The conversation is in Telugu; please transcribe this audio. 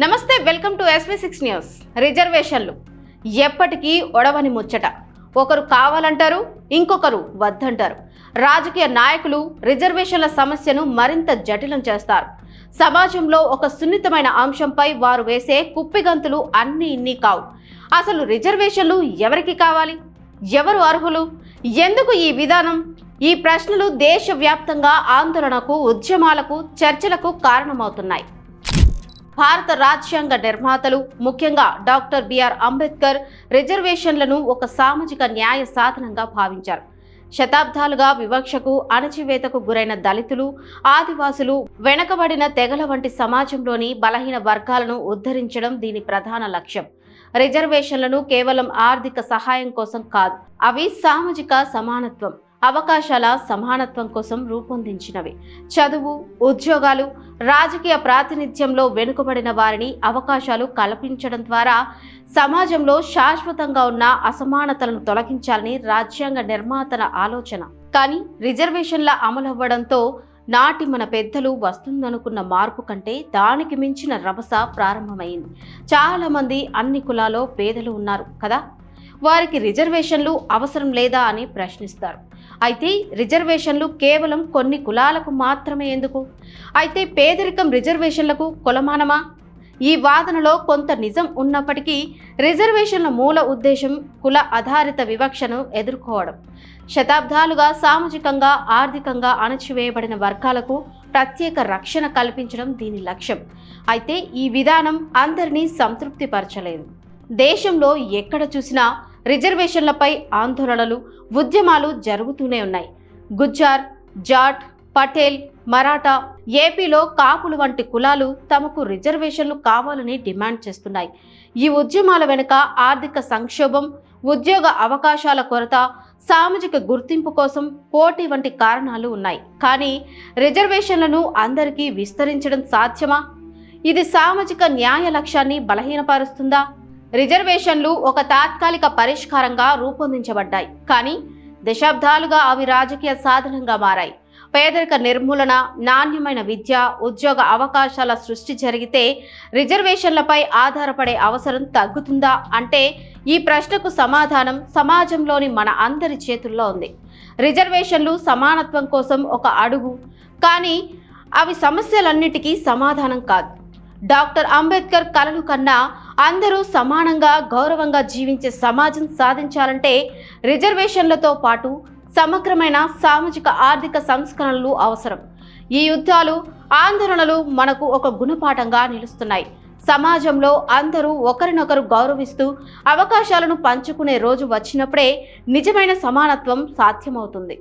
నమస్తే welcome to SV six news రిజర్వేషన్లు. ఎప్పటికీ ఒడవని ముచ్చట. ఒకరు కావాలంటారు ఇంకొకరు వద్దంటారు. రాజకీయ నాయకులు రిజర్వేషన్ల సమస్యను మరింత జటిలం చేస్తారు. సమాజంలో ఒక సున్నితమైన అంశంపై వారు వేసే కుప్పిగంతులు అన్ని ఇన్ని కావు. అసలు రిజర్వేషన్లు ఎవరికి కావాలి? ఎవరు అర్హులు? ఎందుకు ఈ విధానం? ఈ ప్రశ్నలు దేశవ్యాప్తంగా ఆందోళనకు ఉద్యమాలకు చర్చలకు కారణమవుతున్నాయి. భారత రాజ్యాంగ నిర్మాతలు ముఖ్యంగా డాక్టర్ బిఆర్ అంబేద్కర్ రిజర్వేషన్లను ఒక సామాజిక న్యాయ సాధనంగా భావించారు. శతాబ్దాలుగా వివక్షకు అణచివేతకు గురైన దళితులు ఆదివాసులు వెనకబడిన తెగల వంటి సమాజంలోని బలహీన వర్గాలను ఉద్ధరించడం దీని ప్రధాన లక్ష్యం. రిజర్వేషన్లను కేవలం ఆర్థిక సహాయం కోసం కాదు అవి సామాజిక సమానత్వం. అవకాశాల సమానత్వం కోసం రూపొందించినవి. చదువు ఉద్యోగాలు రాజకీయ ప్రాతినిధ్యంలో వెనుకబడిన వారిని అవకాశాలు కల్పించడం ద్వారా సమాజంలో శాశ్వతంగా ఉన్న అసమానతలను తొలగించాలని రాజ్యాంగ నిర్మాతల ఆలోచన. కానీ రిజర్వేషన్ల అమలవ్వడంతో నాటి మన పెద్దలు వస్తుందనుకున్న మార్పు కంటే దానికి మించిన రభస ప్రారంభమైంది. చాలామంది అన్ని కులాలో పేదలు ఉన్నారు కదా. వారికి రిజర్వేషన్లు అవసరం లేదా అని ప్రశ్నిస్తారు. అయితే రిజర్వేషన్లు కేవలం కొన్ని కులాలకు మాత్రమే ఎందుకు? అయితే పేదరికం రిజర్వేషన్లకు కులమానమా? ఈ వాదనలో కొంత నిజం ఉన్నప్పటికీ రిజర్వేషన్ల మూల ఉద్దేశం కుల ఆధారిత వివక్షను ఎదుర్కోవడం. శతాబ్దాలుగా సామాజికంగా ఆర్థికంగా అణచివేయబడిన వర్గాలకు ప్రత్యేక రక్షణ కల్పించడం దీని లక్ష్యం. అయితే ఈ విధానం అందరినీ సంతృప్తిపరచలేదు. దేశంలో ఎక్కడ చూసినా రిజర్వేషన్లపై ఆందోళనలు ఉద్యమాలు జరుగుతూనే ఉన్నాయి. గుజ్జార్ జాట్ పటేల్ మరాఠా ఏపీలో కాపులు వంటి కులాలు తమకు రిజర్వేషన్లు కావాలని డిమాండ్ చేస్తున్నాయి. ఈ ఉద్యమాల వెనుక ఆర్థిక సంక్షోభం ఉద్యోగ అవకాశాల కొరత సామాజిక గుర్తింపు కోసం పోటీ వంటి కారణాలు ఉన్నాయి. కానీ రిజర్వేషన్లను అందరికీ విస్తరించడం సాధ్యమా? ఇది సామాజిక న్యాయ లక్ష్యాన్ని బలహీనపరుస్తుందా? రిజర్వేషన్లు ఒక తాత్కాలిక పరిష్కారంగా రూపొందించబడ్డాయి. కానీ దశాబ్దాలుగా అవి రాజకీయ సాధనంగా మారాయి. పేదరిక నిర్మూలన నాణ్యమైన విద్య ఉద్యోగ అవకాశాల సృష్టి జరిగితే రిజర్వేషన్లపై ఆధారపడే అవసరం తగ్గుతుందా అంటే ఈ ప్రశ్నకు సమాధానం సమాజంలోని మన అందరి చేతుల్లో ఉంది. రిజర్వేషన్లు సమానత్వం కోసం ఒక అడుగు. కానీ అవి సమస్యలన్నిటికీ సమాధానం కాదు. డాక్టర్ అంబేద్కర్ కలలు కన్నా అందరూ సమానంగా గౌరవంగా జీవించే సమాజం సాధించాలంటే రిజర్వేషన్లతో పాటు సమగ్రమైన సామాజిక ఆర్థిక సంస్కరణలు అవసరం. ఈ యుద్ధాలు ఆందోళనలు మనకు ఒక గుణపాఠంగా నిలుస్తున్నాయి. సమాజంలో అందరూ ఒకరినొకరు గౌరవిస్తూ అవకాశాలను పంచుకునే రోజు వచ్చినప్పుడే నిజమైన సమానత్వం సాధ్యమవుతుంది.